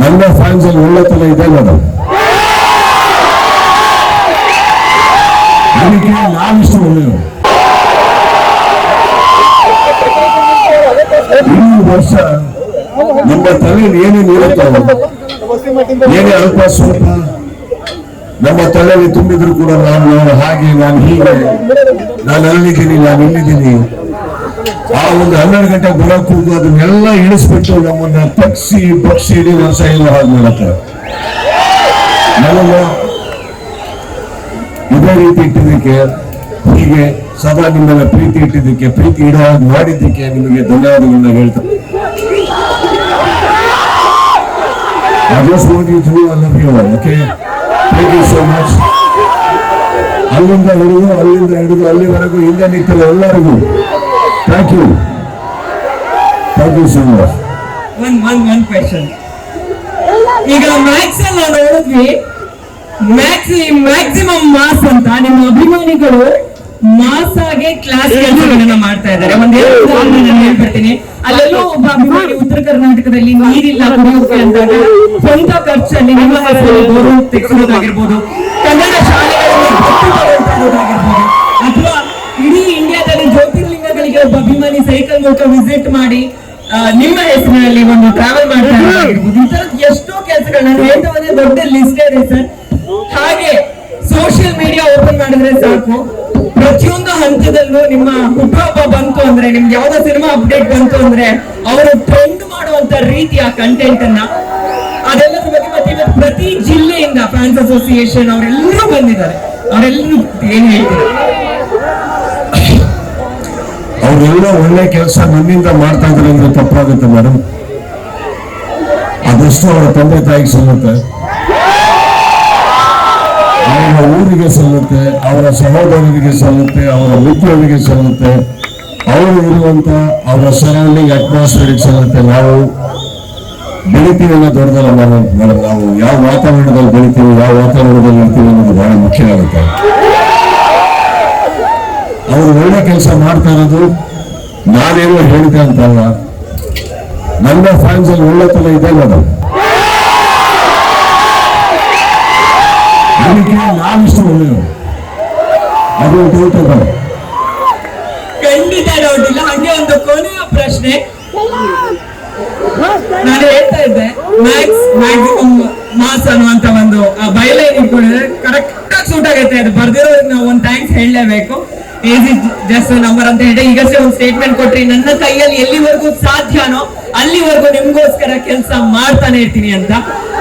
ನನ್ನ ಫ್ಯಾನ್ಸ್ ಅಲ್ಲಿ ಒಳ್ಳೆತನ ಇದೆ ಮೇಡಮ್ ಅದಕ್ಕೆ ನಾವಿಷ್ಟು ಒಳ್ಳೆಯವರು. ಈ ವರ್ಷ ನಮ್ಮ ತಲೆಯಲ್ಲಿ ಏನೇನು ಇರುತ್ತೋ ಏನೇ ಅಲ್ಪ ಸ್ವಲ್ಪ ನಮ್ಮ ತಲೆಯಲ್ಲಿ ತುಂಬಿದ್ರು ಕೂಡ ನಾನು ಹಾಗೆ, ನಾನು ಹೀಗೆ. ನಾನು ಅಲ್ಲಿದ್ದೀನಿ ನಾನು ಇಲ್ಲಿದ್ದೀನಿ ಆ ಒಂದು ಹನ್ನೆರಡು ಗಂಟೆ ಬುಡ ಕೂದು ಅದನ್ನೆಲ್ಲ ಇಳಿಸ್ಬಿಟ್ಟು ನಮ್ಮನ್ನ ಪಕ್ಷಿ ಪಕ್ಷಿ ಇಡೀ ವರ್ಷ ಇಲ್ಲ ಹಾಗೆ ಇದೇ ರೀತಿ ಇಟ್ಟಿದ್ದಕ್ಕೆ ಹೀಗೆ ಸದಾ ನಿಮ್ಮನ್ನ ಪ್ರೀತಿ ಇಟ್ಟಿದ್ದಕ್ಕೆ ಪ್ರೀತಿ ಇಡೋ ಹಾಗೆ ಮಾಡಿದ್ದಕ್ಕೆ ನಿಮಗೆ ಧನ್ಯವಾದಗಳನ್ನ ಹೇಳ್ತಾರೆ I just want you to know I love you all, okay? ಅಲ್ಲಿಂದ ಹಿಡಿದು ಅಲ್ಲಿಂದ ಹಿಡಿದು ಅಲ್ಲಿವರೆಗೂ ಹಿಂದೆ ನಿಂತಿರೋ ಎಲ್ಲರಿಗೂ thank you thank you so much one one one question ಈಗ ಮ್ಯಾಕ್ಸ್ ಎಲ್ಲ ನೋಡಿದ್ವಿ. ಮ್ಯಾಕ್ಸಿ ಮ್ಯಾಕ್ಸಿಮಮ್ ಮಾಸ್ ಅಂತ ನಿಮ್ಮ ಅಭಿಮಾನಿಗಳು ಮಾಸ್ ಆಗಿ ಕ್ಲಾಸ್ ಕೆಲಸಗಳನ್ನ ಮಾಡ್ತಾ ಇದ್ದಾರೆ. ಒಂದ್ ನಾನು ಹೇಳ್ಬಿಡ್ತೀನಿ. ಅಲ್ಲೆಲ್ಲೋ ಒಬ್ಬ ಅಭಿಮಾನಿ ಉತ್ತರ ಕರ್ನಾಟಕದಲ್ಲಿ ನೀರಿಲ್ಲ ಕುಡಿಯೋಕೆ ಅಂದಾಗ ಸ್ವಂತ ಖರ್ಚಲ್ಲಿ ನಿಮ್ಮ ಹೆಸರು ಬೋರು ತೆಗೆಸೋದಾಗಿರ್ಬೋದು ಕನ್ನಡ ಒಬ್ಬ ಸೈಕಲ್ ಮೂಲಕ ವಿಸಿಟ್ ಮಾಡಿ ನಿಮ್ಮ ಹೆಸರಿನಲ್ಲಿ ಒಂದು ಟ್ರಾವೆಲ್ ಮಾಡ್ತಾರೆ ಎಷ್ಟೋ ಕೆಲಸಗಳು ನಾನು ಹೇಳ್ತಾ ದೊಡ್ಡ ಲಿಸ್ಟ್ ಇದೆ ಸರ್. ಹಾಗೆ ಸೋಷಿಯಲ್ ಮೀಡಿಯಾ ಓಪನ್ ಮಾಡಿದ್ರೆ ಸಾಕು. ಪ್ರತಿಯೊಂದು ಹಂತದಲ್ಲೂ ನಿಮ್ಮ ಹುಟ್ಟುಹಬ್ಬ ಬಂತು ಅಂದ್ರೆ ನಿಮ್ಗೆ ಯಾವ್ದೋ ಸಿನಿಮಾ ಅಪ್ಡೇಟ್ ಬಂತು ಅಂದ್ರೆ ಅವರು ಟ್ರೆಂಡ್ ಮಾಡುವಂತ ರೀತಿಯ ಕಂಟೆಂಟ್ ಅನ್ನ ಅದೆಲ್ಲದರ ಬಗ್ಗೆ ಮತ್ತೆ ಇವತ್ತು ಪ್ರತಿ ಜಿಲ್ಲೆಯಿಂದ ಫ್ಯಾನ್ಸ್ ಅಸೋಸಿಯೇಷನ್ ಅವರೆಲ್ಲರೂ ಬಂದಿದ್ದಾರೆ. ಅವರೆಲ್ಲರೂ ಏನ್ ಹೇಳ್ತಾರೆ? ಅವರೆಲ್ಲ ಒಳ್ಳೆ ಕೆಲಸ ನನ್ನಿಂದ ಮಾಡ್ತಾ ಇದ್ದಾರೆ ಅಂದ್ರೆ ತಪ್ಪಾಗುತ್ತೆ ಮೇಡಮ್ ಅದಷ್ಟು ಅವರ ತಂದೆ ತಾಯಿಗೆ ಸಲ್ಲುತ್ತೆ. ಅವರ ಊರಿಗೆ ಸಲ್ಲುತ್ತೆ, ಅವರ ಸಹೋದರರಿಗೆ ಸಲ್ಲುತ್ತೆ, ಅವರ ಮಿತ್ರರಿಗೆ ಸಲ್ಲುತ್ತೆ. ಅವರು ಇರುವಂತ ಅವರ ಸರೌಂಡಿಂಗ್ ಅಟ್ಮಾಸ್ಫಿಯರ್ ಸಲ್ಲುತ್ತೆ. ನಾವು ಬೆಳಿತೀವಿ ಅನ್ನೋ ದೊಡ್ಡದಲ್ಲ ಮೇಡಮ್ ಮೇಡಮ್ ನಾವು ಯಾವ ವಾತಾವರಣದಲ್ಲಿ ಬೆಳಿತೀವಿ, ಯಾವ ವಾತಾವರಣದಲ್ಲಿ ಇರ್ತೀವಿ ಅನ್ನೋದು ಬಹಳ ಮುಖ್ಯ ಆಗುತ್ತೆ. ಅವರು ಒಳ್ಳೆ ಕೆಲಸ ಮಾಡ್ತಾ ಇರೋದು ನಾನೇನೋ ಹೇಳಿದೆ ಅಂತಲ್ಲ. ನನ್ನ ಫ್ಯಾನ್ಸ್ ಅಲ್ಲಿ ಒಳ್ಳೆತನ ಇದೆ ನಾನು ಅದಕ್ಕೆ ನಾವಿಷ್ಟು ಒಳ್ಳೆಯವರು. ಅದು ಇದೆ. ಖಂಡಿತ ಇಲ್ಲ ಹಂಗೆ ಒಂದು ಕೊನೆಯ ಪ್ರಶ್ನೆ. ನಾನು ಹೇಳ್ತಾ ಇದ್ದೆ ಮ್ಯಾಕ್ಸ್ ಮ್ಯಾಕ್ಸಿಮಮ್ ಮಾಸ್ ಅನ್ನುವಂತ ಒಂದು ಬಯಲೈನ್ ಇಟ್ಕೊಂಡಿದ್ರೆ ಕರೆಕ್ಟ್ ಆಗಿ ಸೂಟ್ ಆಗೈತೆ, ಅದು ಬರ್ದಿರೋದಕ್ಕೆ ನಾವು ಒಂದು ಥ್ಯಾಂಕ್ಸ್ ಹೇಳಲೇಬೇಕು. ಈಸಿ ಜಸ್ಟ್ ನಂಬರ್ ಅಂತ ಹೇಳಿ ಈಗಷ್ಟೇ ಒಂದು ಸ್ಟೇಟ್ಮೆಂಟ್ ಕೊಟ್ರಿ. ನನ್ನ ಕೈಯಲ್ಲಿ ಎಲ್ಲಿವರೆಗೂ ಸಾಧ್ಯನೋ ಅಲ್ಲಿವರೆಗೂ ನಿಮ್ಗೋಸ್ಕರ ಕೆಲಸ ಮಾಡ್ತಾನೆ ಇರ್ತೀನಿ ಅಂತ.